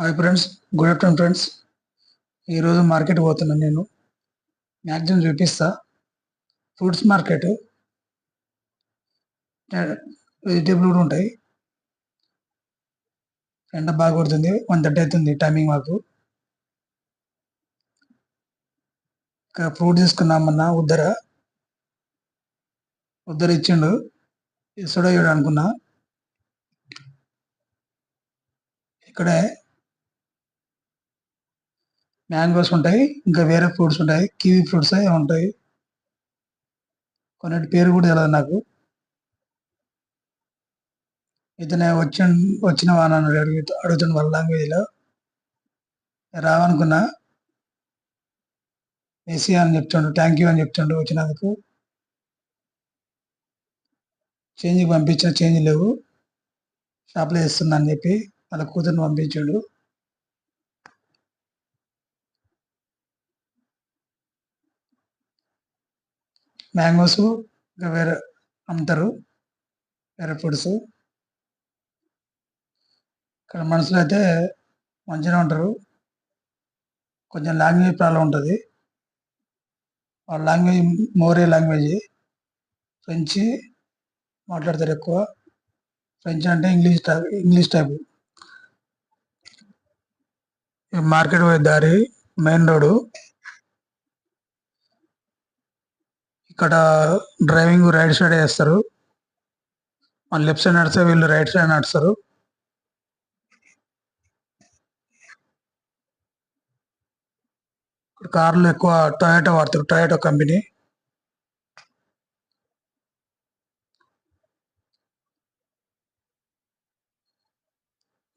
Hi friends good afternoon friends. ఈరోజు market పోతున్నాను నేను. మ్యాక్సిమం చూపిస్తా. Fruits market. వెజిటేబుల్ కూడా ఉంటాయి. ఎండ బాగా కొడుతుంది. వన్ థర్టీ అవుతుంది టైమింగ్ మాకు. ఇంకా ఫ్రూట్ తీసుకున్నామన్నా ఉద్దర. ఉద్దర ఇచ్చిండు. ఇస్తాడో ఇవ్వడు అనుకున్నా. ఇక్కడే మ్యాంగోస్ ఉంటాయి ఇంకా వేరే ఫ్రూట్స్ ఉంటాయి కివీ ఫ్రూట్స్ అవి ఉంటాయి. కొన్నిటి పేరు కూడా తెలియదు నాకు. ఇతనే వచ్చి వచ్చిన వానని అడుగుతు అడుగుతున్న వాళ్ళ లాంగ్వేజ్లో రావనుకున్నా. ఏసీ అని చెప్తుండు థ్యాంక్ యూ అని చెప్తుండు వచ్చినందుకు. చేంజ్ పంపించిన చేంజ్ లేవు. షాప్లో ఇస్తున్నా చెప్పి వాళ్ళ కూతురుని పంపించాడు. మ్యాంగోస్ ఇంకా వేరే అమ్ముతారు వేరే ఫ్రూట్స్ ఇక్కడ మనుషులు అయితే మంచిగా ఉంటారు. కొంచెం లాంగ్వేజ్ ప్రాబ్లం ఉంటుంది. వాళ్ళ లాంగ్వేజ్ మోరే లాంగ్వేజ్. ఫ్రెంచ్ మాట్లాడతారు ఎక్కువ. ఫ్రెంచ్ అంటే English type English type. Market పోయే దారి మెయిన్ రోడ్ ఇక్కడ డ్రైవింగ్ రైట్ సైడ్ వేస్తారు. మన లెఫ్ట్ సైడ్ నడిస్తే వీళ్ళు రైట్ సైడ్ నడుస్తారు. ఇక్కడ కార్లు ఎక్కువ టొయాటో వాడతారు. టొయాటో కంపెనీ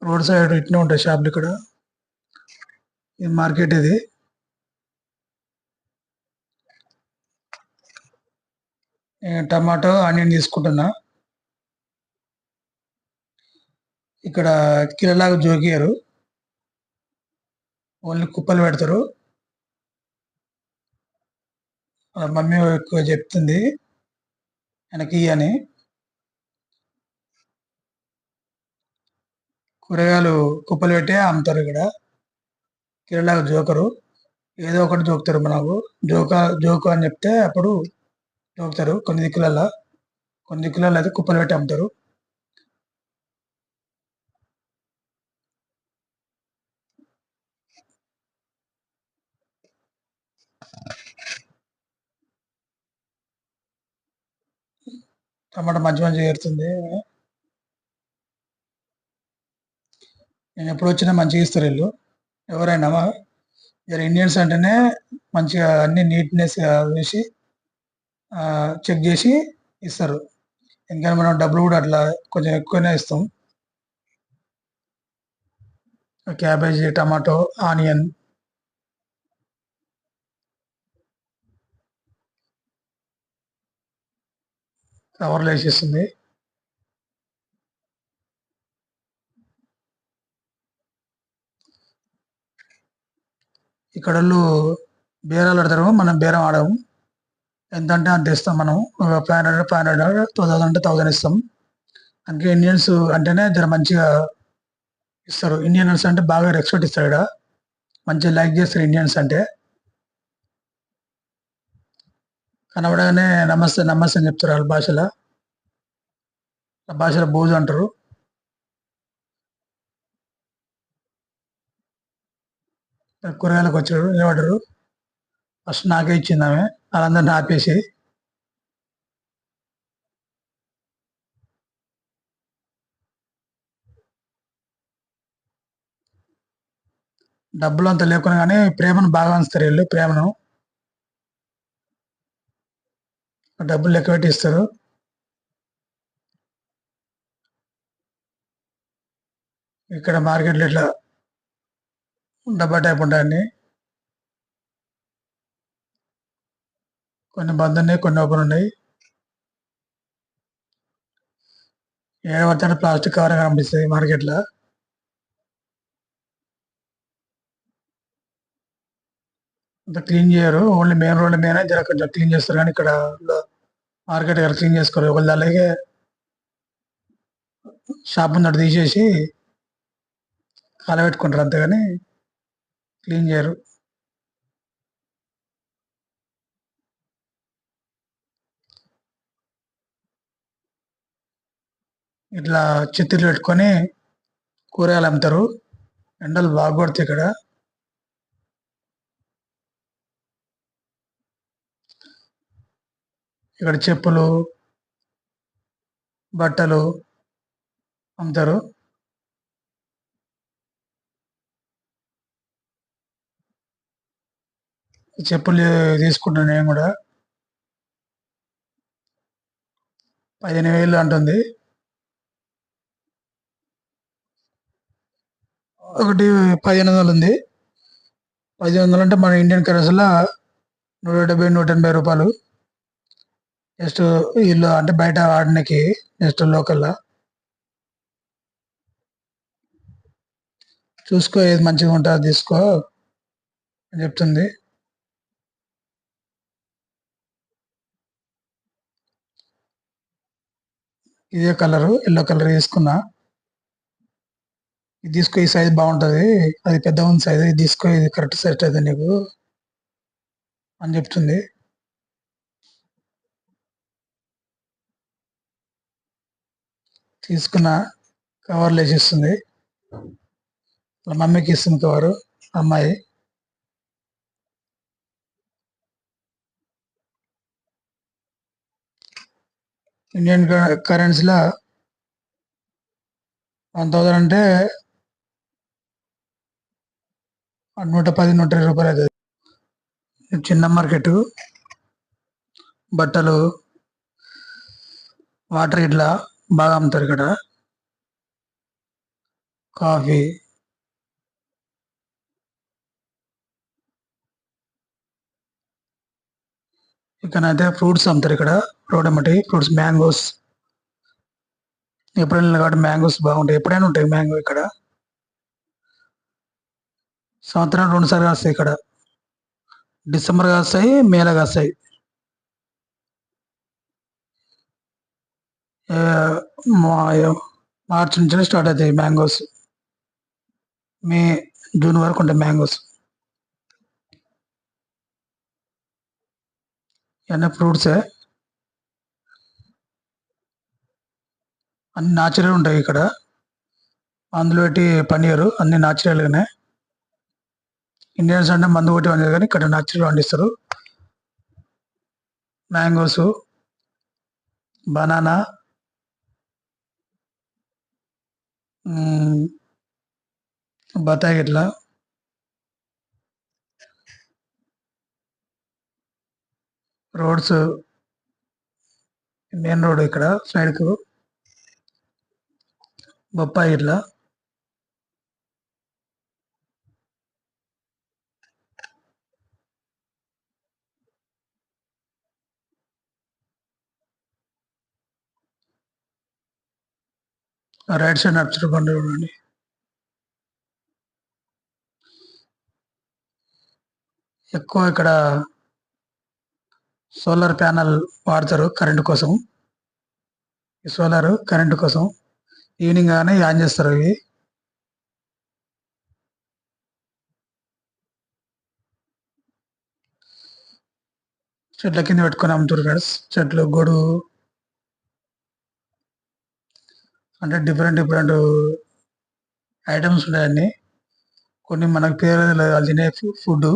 రోడ్ సైడ్ ఇట్నే ఉంటాయి షాపులు ఇక్కడ. ఇది మార్కెట్ ఇది. టమాటో ఆనియన్ తీసుకుంటున్నా. ఇక్కడ కిలలాగా జోకియారు ఓన్లీ కుప్పలు పెడతారు. మమ్మీ ఎక్కువ చెప్తుంది. వెనక అని కూరగాయలు కుప్పలు పెట్టే అమ్ముతారు ఇక్కడ. కిలోలాగా జోకరు. ఏదో ఒకటి జోకుతారు మనకు. జోక జోకు అని చెప్తే అప్పుడు జోకుతారు కొన్ని దిక్కులలో కొన్ని దిక్కులలో అయితే కుప్పలు పెట్టి అమ్ముతారు. టమాటా మంచి మంచి ఏరుతుంది. నేను ఎప్పుడు వచ్చినా మంచిగా ఇస్తారు వీళ్ళు. ఎవరైనా జర ఇండియన్స్ అంటేనే మంచిగా అన్ని నీట్నెస్ వేసి చెక్ చేసి ఇస్తారు. ఎందుకంటే మనం డబ్బులు కూడా అట్లా కొంచెం ఎక్కువనే ఇస్తాం. Cabbage tomato onion. కవర్లు వేసేస్తుంది. ఇక్కడ బేరాలు ఆడతారు మనం బేరం ఆడము. ఎంత అంటే అంత ఇస్తాం మనం five hundred five hundred two thousand అంటే థౌసండ్ ఇస్తాం. అందుకే ఇండియన్స్ అంటేనే జర మంచిగా ఇస్తారు. ఇండియన్స్ అంటే బాగా రెస్పెక్ట్ ఇస్తారు ఇక్కడ మంచిగా లైక్ చేస్తారు ఇండియన్స్ అంటే. కనబడగానే నమస్తే నమస్తే అని చెప్తారు వాళ్ళ భాషలో. ఆ భాషలో బోజు అంటారు. కూరగాయలకు వచ్చారు నిలబడ్డారు ఫస్ట్ నాకే ఇచ్చింది ఆమె. వాళ్ళందరినీ ఆపేసి. డబ్బులు అంత లేకున్నా కానీ ప్రేమను బాగా అంచుతారు వీళ్ళు ప్రేమను. డబ్బులు లెక్క పెట్టి ఇస్తారు. ఇక్కడ మార్కెట్లో ఇట్లా డబ్బా టైప్ ఉంటాయండి. కొన్ని బంద్ ఉన్నాయి కొన్ని ఓపెన్ ఉన్నాయి. ఏడవడితే ప్లాస్టిక్ కవర్ కనిపిస్తుంది మార్కెట్లో. అంత క్లీన్ చేయరు. ఓన్లీ మెయిన్ రోడ్ మీద జర కొంచెం క్లీన్ చేస్తారు. కానీ ఇక్కడ మార్కెట్ ఇక్కడ క్లీన్ చేసుకోరు. ఒకళ్ళు అలాగే షాప్ ముందట తీసేసి కాలబెట్టుకుంటారు అంతేగాని క్లీన్ చేయరు. ఇట్లా చిత్తులు పెట్టుకొని కూరగాయలు అమ్ముతారు. ఎండలు బాగా కొడతాయి ఇక్కడ. ఇక్కడ చెప్పులు బట్టలు అమ్ముతారు. చెప్పులు తీసుకుంటాను నేను కూడా. పదిహేను వేలు అంటుంది. ఒకటి పదిహేను వందలు ఉంది పదిహేను వందలు అంటే మన ఇండియన్ కరెన్సీలో నూట డెబ్బై నూట ఎనభై రూపాయలు. నెక్స్ట్ వీళ్ళు అంటే బయట ఆడడానికి నెక్స్ట్ లోకల్లో. చూసుకో ఏది మంచిగా ఉంటుందో తీసుకో అని చెప్తుంది. ఇదే కలరు ఎల్లో కలర్ వేసుకున్నా. ఇది తీసుకో ఈ సైజ్ బాగుంటుంది. అది పెద్ద ఉంది సైజ్ ఇది తీసుకో ఇది కరెక్ట్ సెట్ అవుతుంది నీకు అని చెప్తుంది. తీసుకున్న కవర్లు వేసిస్తుంది వాళ్ళ మమ్మీకి ఇస్తుంది కవరు అమ్మాయి. ఇండియన్ కరెన్సీలో వన్ థౌజండ్ అంటే నూట పది నూట ఇరవై రూపాయలు అవుతుంది. చిన్న మార్కెట్ బట్టలు వాటర్ ఇట్లా బాగా అమ్ముతారు ఇక్కడ. కాఫీ. ఇక్కడైతే ఫ్రూట్స్ అమ్ముతారు ఇక్కడ. రోడ్ అమ్మటి ఫ్రూట్స్ మ్యాంగోస్. ఎప్పుడైనా కాబట్టి మ్యాంగోస్ బాగుంటాయి. ఎప్పుడైనా ఉంటాయి మ్యాంగో ఇక్కడ. సంవత్సరం రెండుసార్లు కాస్తాయి ఇక్కడ. డిసెంబర్ కాస్తాయి మేలో కాస్తాయి. మార్చి నుంచి స్టార్ట్ అవుతాయి మ్యాంగోస్. మే జూన్ వరకు ఉంటాయి మ్యాంగోస్. ఇవన్నీ ఫ్రూట్సే? అన్ని న్యాచురల్ ఉంటాయి ఇక్కడ. అందులో పెట్టి పనియరు అన్ని న్యాచురల్గానే ఇండియన్స్ అంటే మందు కొట్టి వండారు కానీ ఇక్కడ న్యాచురల్ పండిస్తారు మ్యాంగోస్ బనానా బత్తాయి గిట్ల. రోడ్స్ మెయిన్ రోడ్ ఇక్కడ సైడ్కు బొప్పాయి ఇట్లా రైట్ సైడ్ నడుచుడు బండి చూడండి. ఎక్కువ ఇక్కడ సోలార్ ప్యానల్ వాడతారు కరెంటు కోసం. ఈ సోలార్ కరెంటు కోసం ఈవినింగ్ కానీ ఆన్ చేస్తారు ఇవి చెట్ల కింద పెట్టుకొని అమ్ముతారు ఫ్రెండ్స్ చెట్లు గొడుగు అంటే డిఫరెంట్ డిఫరెంట్ ఐటమ్స్ ఉన్నాయండి కొన్ని మనకు పేరు వాళ్ళు తినే ఫుడ్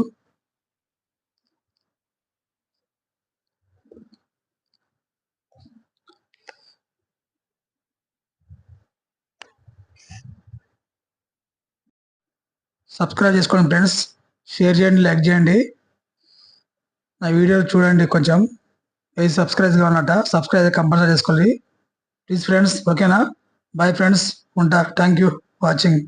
సబ్స్క్రైబ్ చేసుకోండి ఫ్రెండ్స్ షేర్ చేయండి లైక్ చేయండి. నా వీడియో చూడండి కొంచెం. వెయ్యి సబ్స్క్రైబ్ కావాలన్నట సబ్స్క్రైబ్ కంపల్సరీ చేసుకోండి. ప్లీజ్ ఫ్రెండ్స్ ఓకేనా బాయ్ ఫ్రెండ్స్ ఉంటా థ్యాంక్ యూ వాచింగ్